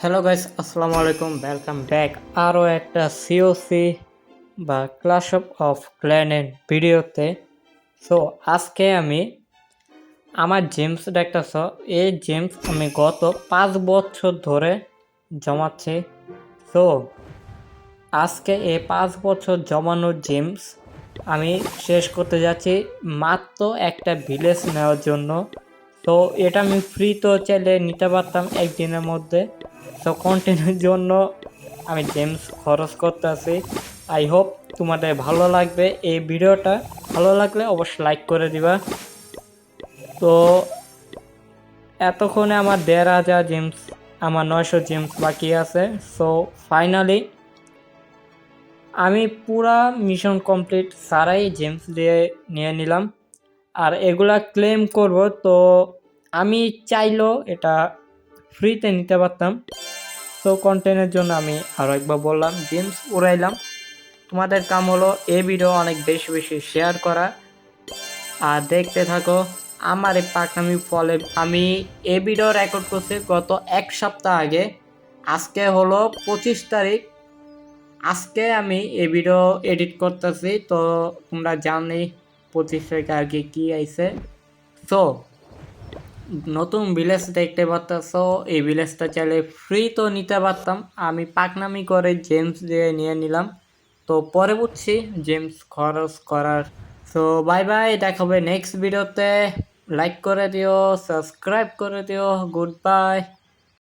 Hello guys আসসালামু আলাইকুম welcome back আরও একটা সিওসি বা ক্লাস অফ ক্ল্যানের ভিডিওতে সো আজকে আমি আমার জেমস দেখতেছ। এই জেমস আমি গত পাঁচ বছর ধরে জমাচ্ছি। সো আজকে এই পাঁচ বছর জমানো জেমস আমি শেষ করতে যাচ্ছি মাত্র একটা ভিলেজ নেওয়ার জন্য। তো এটা আমি ফ্রি তো চাইলে নিতে পারতাম একদিনের মধ্যে। তো কন্টেন্টের জন্য আমি জেমস খরচ করতে আছি আই হোপ তোমাদের ভালো লাগবে। এই ভিডিওটা ভালো লাগলে অবশ্যই লাইক করে দিবা। তো, এতক্ষণে আমার দেড় হাজার জেমস আমার নয়শো জেমস বাকি আছে। সো ফাইনালি আমি পুরা মিশন কমপ্লিট সারাই জেমস দিয়ে নিয়ে নিলাম। আর এগুলা ক্লেম করব, তো আমি চাইলেও এটা ফ্রিতে নিতে পারতাম। তো কন্টেন্টের জন্য আমি আরও একবার বললাম জেমস উড়াইলাম। তোমাদের কাম হলো এই ভিডিও অনেক বেশি বেশি শেয়ার করা। আর দেখতে থাকো, আমার এই পাকনামি ফলে আমি এই ভিডিও রেকর্ড করছি গত এক সপ্তাহ আগে। আজকে হলো পঁচিশ তারিখ। আজকে আমি এই ভিডিও এডিট করতেছি। তো তোমরা জানি পঁচিশ তারিখে আর কি কী আইছে। তো নতুন ভিলেজ দেখতে পারতাস এই ভিলেজটা চাইলে ফ্রি তো নিতে পারতাম। আমি পাকনামি করে জেমস দিয়ে নিয়ে নিলাম। তো পরে বুঝছি জেমস খরচ করার। সো বাই বাই দেখা হবে নেক্সট ভিডিওতে লাইক করে দিও সাবস্ক্রাইব করে দিও গুড বাই